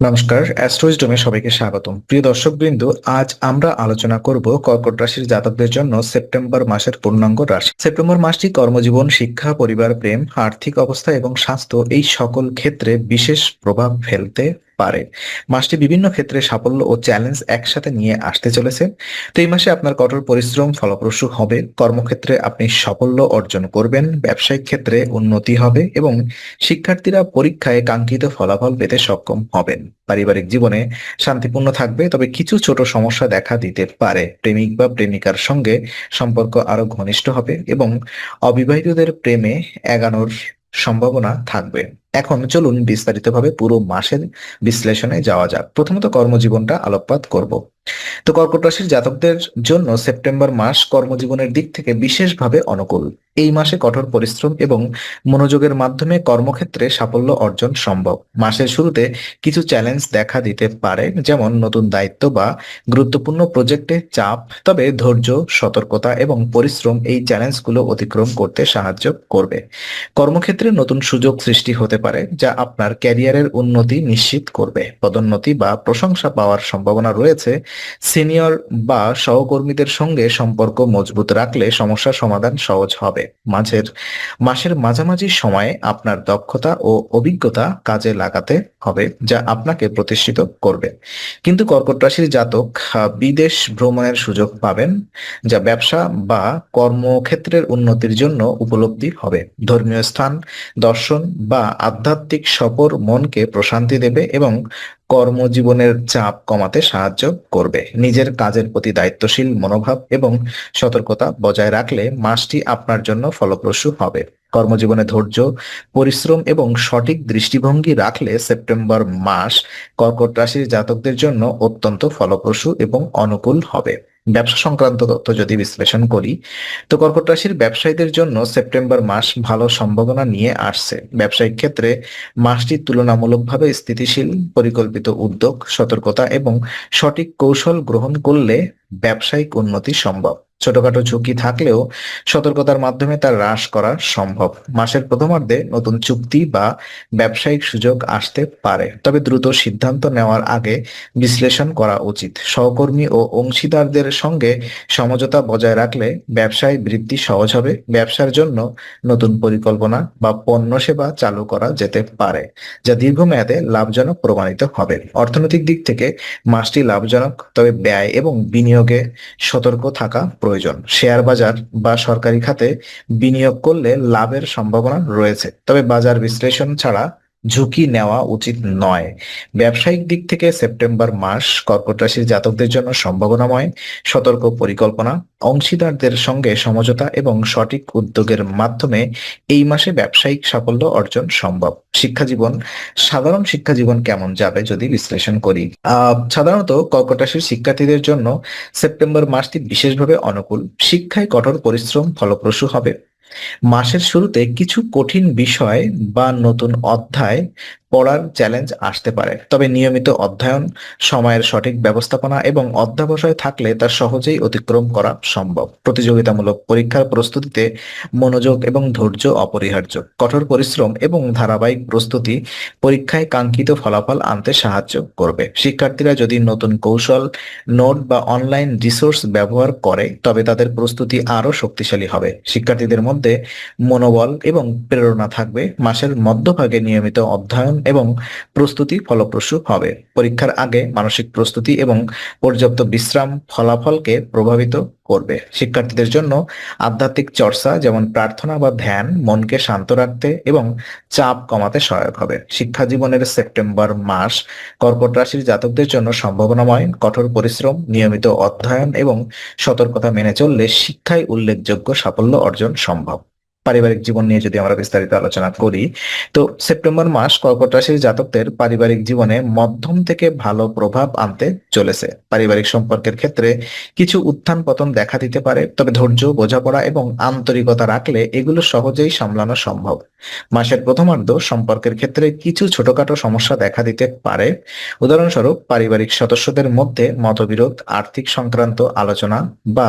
নমস্কার, অ্যাস্ট্রোইজডমে সবাইকে স্বাগতম। প্রিয় দর্শকবৃন্দ, আজ আমরা আলোচনা করব কর্কট রাশির জাতকদের জন্য সেপ্টেম্বর মাসের পূর্ণাঙ্গ রাশি। সেপ্টেম্বর মাসটি কর্মজীবন, শিক্ষা, পরিবার, প্রেম, আর্থিক অবস্থা এবং স্বাস্থ্য এই সকল ক্ষেত্রে বিশেষ প্রভাব ফেলতে পারে। মাসটি বিভিন্ন ক্ষেত্রে সাফল্য ও চ্যালেঞ্জ একসাথে নিয়ে আসতে চলেছে। তো এই মাসে আপনার কঠোর পরিশ্রম ফলপ্রসূ হবে। কর্মক্ষেত্রে আপনি সাফল্য অর্জন করবেন। ব্যবসায়িক ক্ষেত্রে উন্নতি হবে এবং শিক্ষার্থীরা পরীক্ষায় কাঙ্ক্ষিত ফলাফল পেতে সক্ষম হবেন। পারিবারিক জীবনে শান্তিপূর্ণ থাকবে, তবে কিছু ছোট সমস্যা দেখা দিতে পারে। প্রেমিক বা প্রেমিকার সঙ্গে সম্পর্ক আরও ঘনিষ্ঠ হবে এবং অবিবাহিতদের প্রেমে এগানোর সম্ভাবনা থাকবে। এখন চলুন বিস্তারিতভাবে পুরো মাসের বিশ্লেষণে যাওয়া যাক। প্রথমত কর্মজীবনটা আলোকপাত করব। তো কর্কট রাশির জাতকদের জন্য সেপ্টেম্বর মাস কর্মজীবনের দিক থেকে বিশেষভাবে অনুকূল। এই মাসে কঠোর পরিশ্রম এবং মনোযোগের মাধ্যমে কর্মক্ষেত্রে সাফল্য অর্জন সম্ভব। মাসের শুরুতে কিছু চ্যালেঞ্জ দেখা দিতে পারে, যেমন নতুন দায়িত্ব বা গুরুত্বপূর্ণ প্রজেক্টে চাপ, তবে ধৈর্য, সতর্কতা এবং পরিশ্রম এই চ্যালেঞ্জগুলো অতিক্রম করতে সাহায্য করবে। কর্মক্ষেত্রে নতুন সুযোগ সৃষ্টি হতে পারে, যা আপনার ক্যারিয়ারের উন্নতি নিশ্চিত করবে। পদোন্নতি বা প্রশংসা পাওয়ার সম্ভাবনা রয়েছে সিনিয়র বা সহকর্মীদের সঙ্গে সম্পর্ক মজবুত রাখলে সমস্যার সমাধান সহজ হবে। মাঝের, মাসের মাঝামাঝি সময়ে আপনার দক্ষতা ও অভিজ্ঞতা কাজে লাগাতে হবে, যা আপনাকে প্রতিষ্ঠিত করবে। কিন্তু কর্কট রাশির জাতক বিদেশ ভ্রমণের সুযোগ পাবেন, যা ব্যবসা বা কর্মক্ষেত্রের উন্নতির জন্য উপলব্ধি হবে। ধর্মীয় স্থান, দর্শন বা আধ্যাত্মিক সফর মনকে প্রশান্তি দেবে এবং কর্মজীবনের চাপ কমাতে সাহায্য করবে। নিজের কাজের প্রতি দায়িত্বশীল মনোভাব এবং সতর্কতা বজায় রাখলে মাসটি আপনার জন্য ফলপ্রসূ হবে। কর্মজীবনে ধৈর্য, পরিশ্রম এবং সঠিক দৃষ্টিভঙ্গি রাখলে সেপ্টেম্বর মাস কর্কট রাশির জাতকদের জন্য অত্যন্ত ফলপ্রসূ এবং অনুকূল হবে। ব্যবসা সংক্রান্ত তথ্য যদি বিশ্লেষণ করি, তো কর্কট রাশির ব্যবসায়ীদের জন্য সেপ্টেম্বর মাস ভালো সম্ভাবনা নিয়ে আসছে। ব্যবসায়িক ক্ষেত্রে মাসটি তুলনামূলকভাবে স্থিতিশীল, পরিকল্পিত উদ্যোগ, সতর্কতা এবং সঠিক কৌশল গ্রহণ করলে ব্যবসায়িক উন্নতি সম্ভব। ছোটখাটো ঝুঁকি থাকলেও সতর্কতার মাধ্যমে তা হ্রাস করা সম্ভব। মাসের প্রথমার্ধে নতুন চুক্তি বা ব্যবসায়িক সুযোগ আসতে পারে, তবে দ্রুত সিদ্ধান্ত নেওয়ার আগে বিশ্লেষণ করা উচিত। সহকর্মী ও অংশীদারদের সঙ্গে সমঝোতা বজায় রাখলে ব্যবসায় বৃদ্ধি সহজ হবে। ব্যবসার জন্য নতুন পরিকল্পনা বা পণ্য সেবা চালু করা যেতে পারে, যা দীর্ঘমেয়াদে লাভজনক প্রমাণিত হবে। অর্থনৈতিক দিক থেকে মাসটি লাভজনক, তবে ব্যয় এবং বিনিয়োগে সতর্ক থাকা প্রয়োজন। শেয়ার বাজার বা সরকারি খাতে বিনিয়োগ করলে লাভের সম্ভাবনা রয়েছে। তবে বাজার বিশ্লেষণ ছাড়া ঝুঁকি নেওয়া উচিত নয়। ব্যবসায়িক দিক থেকে সেপ্টেম্বর মাস কর্কট রাশির জাতকদের জন্য সম্ভাবনাময় সতর্ক পরিকল্পনা, অংশীদারদের সঙ্গে সমঝোতা এবং সঠিক উদ্যোগের মাধ্যমে এই মাসে ব্যবসায়িক সাফল্য অর্জন সম্ভব। শিক্ষা জীবন সাধারণ শিক্ষা জীবন কেমন যাবে যদি বিশ্লেষণ করি? সাধারণত কর্কট রাশির শিক্ষার্থীদের জন্য সেপ্টেম্বর মাসটি বিশেষভাবে অনুকূল। শিক্ষায় কঠোর পরিশ্রম ফলপ্রসূ হবে। মাসের শুরুতে কিছু কঠিন বিষয় বা নতুন অধ্যায় পড়ার চ্যালেঞ্জ আসতে পারে। তবে নিয়মিত অধ্যয়ন, সময়ের সঠিক ব্যবস্থাপনা এবং অধ্যাবসায় থাকলে তা সহজেই অতিক্রম করা সম্ভব। প্রতিযোগিতামূলক পরীক্ষার প্রস্তুতিতে মনোযোগ এবং ধৈর্য অপরিহার্য। কঠোর পরিশ্রম এবং ধারাবাহিক প্রস্তুতি পরীক্ষায় কাঙ্ক্ষিত ফলাফল আনতে সাহায্য করবে। শিক্ষার্থীরা যদি নতুন কৌশল, নোট বা অনলাইন রিসোর্স ব্যবহার করে, তবে তাদের প্রস্তুতি আরও শক্তিশালী হবে। শিক্ষার্থীদের মধ্যে মনোবল এবং প্রেরণা থাকবে। মাসের মধ্যভাগে নিয়মিত অধ্যয়ন এবং প্রস্তুতি ফলপ্রসূ হবে। পরীক্ষার আগে মানসিক প্রস্তুতি এবং পর্যাপ্ত বিশ্রাম ফলাফলকে প্রভাবিত করবে। শিক্ষার্থীদের জন্য আধ্যাত্মিক চর্চা যেমন প্রার্থনা বা ধ্যান মনকে শান্ত রাখতে এবং চাপ কমাতে সহায়ক হবে। শিক্ষা জীবনের সেপ্টেম্বর মাস কর্কট রাশির জাতকদের জন্য সম্ভাবনাময়, কঠোর পরিশ্রম, নিয়মিত অধ্যয়ন এবং সতর্কতা মেনে চললে শিক্ষায় উল্লেখযোগ্য সাফল্য অর্জন সম্ভব। পারিবারিক জীবন নিয়ে যদি আমরা বিস্তারিত আলোচনা করি, তো সেপ্টেম্বর মাস কর্কট রাশির জাতকদের পারিবারিক জীবনে মধ্যম থেকে ভালো প্রভাব আনতে চলেছে। পারিবারিক সম্পর্কের ক্ষেত্রে কিছু উত্থান পতন দেখা দিতে পারে, তবে ধৈর্য, বোঝাপড়া এবং আন্তরিকতা রাখলে এগুলো সহজেই সামলানো সম্ভব। মাসের প্রথমার্ধ সম্পর্কের ক্ষেত্রে কিছু ছোটখাটো সমস্যা দেখা দিতে পারে। উদাহরণস্বরূপ, পারিবারিক সদস্যদের মধ্যে মতবিরোধ, আর্থিক সংক্রান্ত আলোচনা বা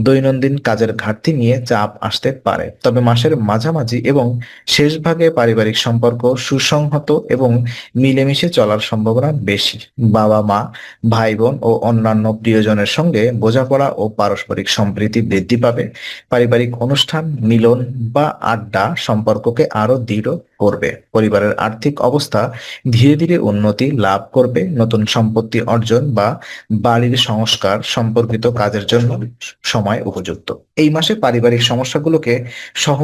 দৈনন্দিন কাজের ঘাটতি নিয়ে চাপ আসতে পারে। তবে মাসের মাসের মাঝামাঝি এবং শেষ ভাগে পারিবারিক সম্পর্ক সুসংহত এবং মিলেমিশে চলার সম্ভাবনা বেশি। বাবা, মা ভাই বোন ও অন্যান্য প্রিয়জনের সঙ্গে বোঝাপড়া ও পারস্পরিক সম্প্রীতি বৃদ্ধি পাবে। পারিবারিক অনুষ্ঠান, মিলন বা আড্ডা সম্পর্ককে আরও দৃঢ় করবে। পরিবারের আর্থিক অবস্থা ধীরে ধীরে উন্নতি লাভ করবে। নতুন সম্পত্তি অর্জন বা বাড়ির সংস্কার সম্পর্কিত কাজের জন্য সময় উপযুক্ত। এই মাসে পারিবারিক সমস্যাগুলোকে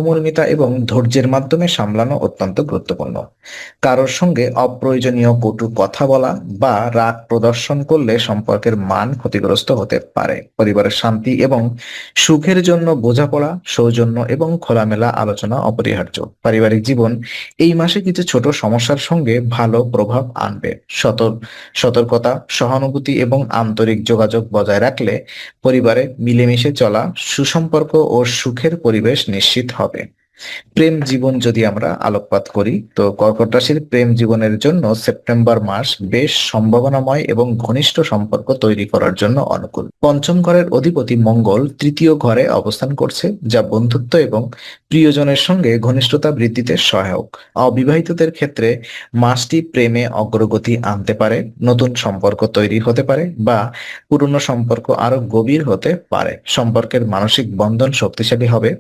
সহমর্মিতা এবং ধৈর্যের মাধ্যমে সামলানো অত্যন্ত গুরুত্বপূর্ণ। কারোর সঙ্গে অপ্রয়োজনীয় কটু কথা বলা বা রাগ প্রদর্শন করলে সম্পর্কের মান ক্ষতিগ্রস্ত হতে পারে। পরিবারের শান্তি এবং সুখের জন্য বোঝাপড়া, সৌজন্য এবং খোলামেলা আলোচনা অপরিহার্য। পারিবারিক জীবন এই মাসে কিছু ছোট সমস্যার সঙ্গে ভালো প্রভাব আনবে। সতর্ক সতর্কতা, সহানুভূতি এবং আন্তরিক যোগাযোগ বজায় রাখলে পরিবারে মিলেমিশে চলা, সুসম্পর্ক ও সুখের পরিবেশ নিশ্চিত হবে। হবে প্রেম জীবন যদি আমরা আলোকপাত করি, তো কর্কট রাশির প্রেম জীবনের জন্য সেপ্টেম্বর মাস বেশ সম্ভাবনাময় এবং ঘনিষ্ঠ সম্পর্ক তৈরি করার জন্য অনুকূল। পঞ্চম ঘরের অধিপতি মঙ্গল তৃতীয় ঘরে অবস্থান করছে, যা বন্ধুত্ব এবং প্রিয়জনের সঙ্গে ঘনিষ্ঠতা বৃদ্ধিতে সহায়ক। অবিবাহিতদের ক্ষেত্রে মাসটি প্রেমে অগ্রগতি আনতে পারে, নতুন সম্পর্ক তৈরি হতে পারে বা পুরনো সম্পর্ক আরও গভীর হতে পারে। সম্পর্কের মানসিক বন্ধন শক্তিশালী হবে।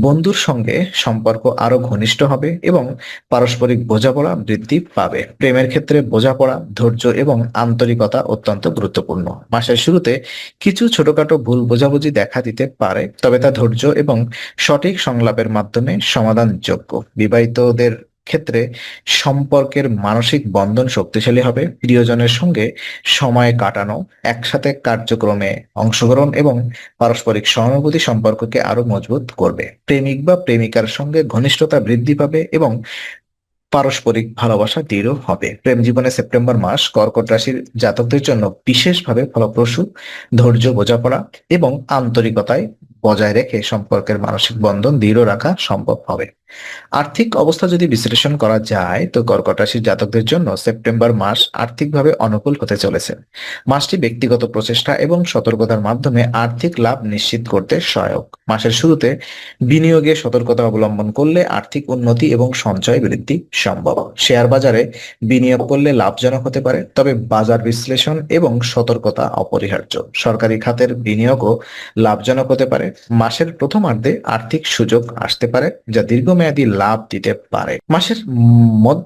বন্ধুর সঙ্গে সম্পর্ক আরও ঘনিষ্ঠ হবে এবং পারস্পরিক বোঝাপড়া বৃদ্ধি পাবে। প্রেমের ক্ষেত্রে বোঝাপড়া, ধৈর্য এবং আন্তরিকতা অত্যন্ত গুরুত্বপূর্ণ। মাসের শুরুতে কিছু ছোটখাটো ভুল বোঝাবুঝি দেখা দিতে পারে, তবে তা ধৈর্য এবং সঠিক সংলাপের মাধ্যমে সমাধানযোগ্য। বিবাহিতদের ক্ষেত্রে সম্পর্কের মানসিক বন্ধন শক্তিশালী হবে। প্রিয়জনের সঙ্গে সময় কাটানো, একসাথে কার্যক্রমে অংশগ্রহণ এবং পারস্পরিক সহানুভূতি সম্পর্ককে আরও মজবুত করবে। প্রেমিক বা প্রেমিকার সঙ্গে ঘনিষ্ঠতা বৃদ্ধি পাবে এবং পারস্পরিক ভালোবাসা দৃঢ় হবে। প্রেম জীবনে সেপ্টেম্বর মাস কর্কট রাশির জাতকদের জন্য বিশেষভাবে ফলপ্রসূ, ধৈর্য, বোঝাপড়া এবং আন্তরিকতায় বজায় রেখে সম্পর্কের মানসিক বন্ধন দৃঢ় রাখা সম্ভব হবে। আর্থিক অবস্থা যদি বিশ্লেষণ করা যায়, তো কর্কট রাশির জাতকদের জন্য সেপ্টেম্বর মাস আর্থিকভাবে অনুকূল হতে চলেছে। মাসটি ব্যক্তিগত প্রচেষ্টা এবং সতর্কতার মাধ্যমে আর্থিক লাভ নিশ্চিত করতে সহায়ক। মাসের শুরুতে বিনিয়োগে সতর্কতা অবলম্বন করলে আর্থিক উন্নতি এবং সঞ্চয় বৃদ্ধি সম্ভব। শেয়ার বাজারে বিনিয়োগ করলে লাভজনক হতে পারে, তবে বাজার বিশ্লেষণ এবং সতর্কতা অপরিহার্য। সরকারি খাতের বিনিয়োগও লাভজনক হতে পারে মাসের প্রথমার্ধে আর্থিক সুযোগ আসতে পারে, যা দীর্ঘমেয়াদী লাভ দিতে পারে। মাসের মধ্য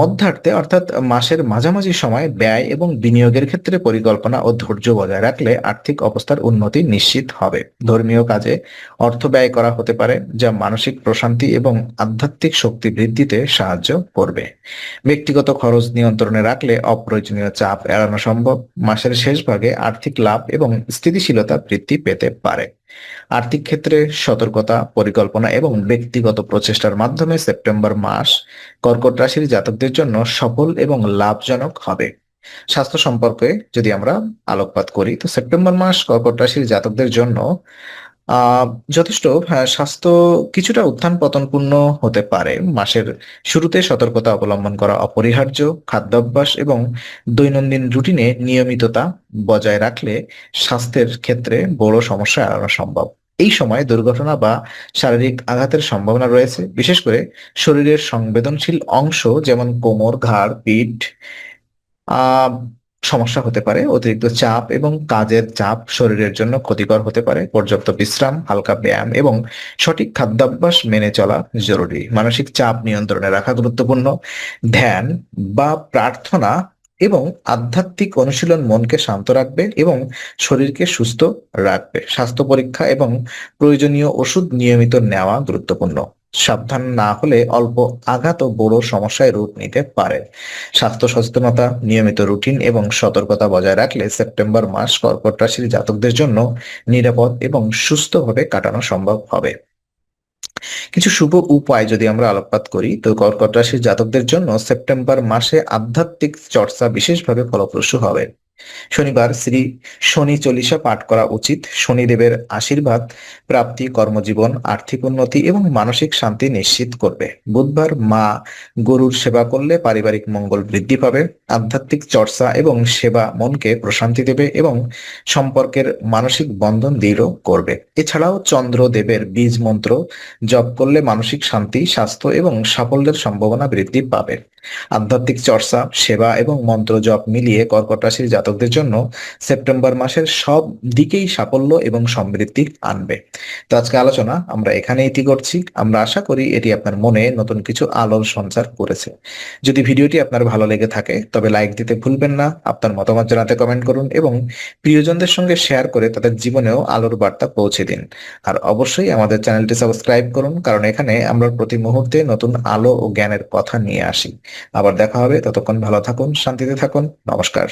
মধ্যার্থে অর্থাৎ মাসের মাঝামাঝি সময় ব্যয় এবং বিনিয়োগের ক্ষেত্রে পরিকল্পনা ও ধৈর্য বজায় রাখলে আর্থিক অবস্থার উন্নতি নিশ্চিত হবে। ধর্মীয় কাজে অর্থ ব্যয় করা হতে পারে, যা মানসিক প্রশান্তি এবং আধ্যাত্মিক শক্তি বৃদ্ধিতে সাহায্য করবে। ব্যক্তিগত খরচ নিয়ন্ত্রণে রাখলে অপ্রয়োজনীয় চাপ এড়ানো সম্ভব। মাসের শেষ ভাগে আর্থিক লাভ এবং স্থিতিশীলতা বৃদ্ধি পেতে পারে। আর্থিক ক্ষেত্রে সতর্কতা, পরিকল্পনা এবং ব্যক্তিগত প্রচেষ্টার মাধ্যমে সেপ্টেম্বর মাস কর্কট রাশির জাতকদের জন্য সফল এবং লাভজনক হবে। স্বাস্থ্য সম্পর্কে যদি আমরা আলোকপাত করি, তো সেপ্টেম্বর মাস কর্কট রাশির জাতকদের জন্য যথেষ্ট হ্যাঁ, স্বাস্থ্য কিছুটা উত্থান পতনপূর্ণ হতে পারে। মাসের শুরুতে সতর্কতা অবলম্বন করা অপরিহার্য খাদ্যাভ্যাস এবং দৈনন্দিন রুটিনে নিয়মিততা বজায় রাখলে স্বাস্থ্যের ক্ষেত্রে বড় সমস্যা এড়ানো সম্ভব। এই সময় দুর্ঘটনা বা শারীরিক আঘাতের সম্ভাবনা রয়েছে। বিশেষ করে শরীরের সংবেদনশীল অংশ যেমন কোমর ঘাড় পিঠ সমস্যা হতে পারে, অতিরিক্ত চাপ এবং কাজের চাপ শরীরের জন্য ক্ষতিকর হতে পারে, পর্যাপ্ত বিশ্রাম, হালকা ব্যায়াম এবং সঠিক খাদ্যাভ্যাস মেনে চলা জরুরি। মানসিক চাপ নিয়ন্ত্রণে রাখা গুরুত্বপূর্ণ। ধ্যান বা প্রার্থনা এবং আধ্যাত্মিক অনুশীলন মনকে শান্ত রাখবে এবং শরীরকে সুস্থ রাখবে। স্বাস্থ্য পরীক্ষা এবং প্রয়োজনীয় ওষুধ নিয়মিত নেওয়া গুরুত্বপূর্ণ। সাবধান না হলে অল্প আঘাত ও বড় সমস্যায় রূপ নিতে পারে। স্বাস্থ্য সচেতনতা, নিয়মিত রুটিন এবং সতর্কতা বজায় রাখলে সেপ্টেম্বর মাস কর্কট রাশির জাতকদের জন্য নিরাপদ এবং সুস্থভাবে কাটানো সম্ভব হবে। কিছু শুভ উপায় যদি আমরা আলোকপাত করি, তো কর্কট রাশির জাতকদের জন্য সেপ্টেম্বর মাসে আধ্যাত্মিক চর্চা বিশেষভাবে ফলপ্রসূ হবে। শনিবার শ্রী শনি চল্লিশা পাঠ করা উচিত। শনিদেবের আশীর্বাদ, প্রাপ্তি, কর্মজীবন, আর্থিক উন্নতি এবং মানসিক শান্তি নিশ্চিত করবে। বুধবার মা গরুর সেবা করলে পারিবারিক মঙ্গল বৃদ্ধি পাবে, আধ্যাত্মিক চর্চা এবং সেবা মনকে প্রশান্তি দেবে এবং সম্পর্কের মানসিক বন্ধন দৃঢ় করবে। এছাড়াও চন্দ্রদেবের বীজ মন্ত্র জপ করলে মানসিক শান্তি, স্বাস্থ্য এবং সাফল্যের সম্ভাবনা বৃদ্ধি পাবে। আধ্যাত্মিক চর্চা, সেবা এবং মন্ত্র জপ মিলিয়ে কর্কট রাশির জাতকদের জন্য সেপ্টেম্বর মাসের সব দিকেই সাফল্য এবং সমৃদ্ধি আনবে। তো আজকে আলোচনা আমরা এখানে ইতি করছি। আমরা আশা করি এটি আপনার মনে নতুন কিছু আলোর সঞ্চার করেছে। যদি ভিডিওটি আপনার ভালো লেগে থাকে, তবে লাইক দিতে ভুলবেন না, আপনার মতামত জানাতে কমেন্ট করুন এবং প্রিয়জনদের সঙ্গে শেয়ার করে তাদের জীবনেও আলোর বার্তা পৌঁছে দিন। আর অবশ্যই আমাদের চ্যানেলটি সাবস্ক্রাইব করুন, কারণ এখানে আমরা প্রতি মুহূর্তে নতুন আলো ও জ্ঞানের কথা নিয়ে আসি। আবার দেখা হবে, ততক্ষণ ভালো থাকুন, শান্তিতে থাকুন, নমস্কার।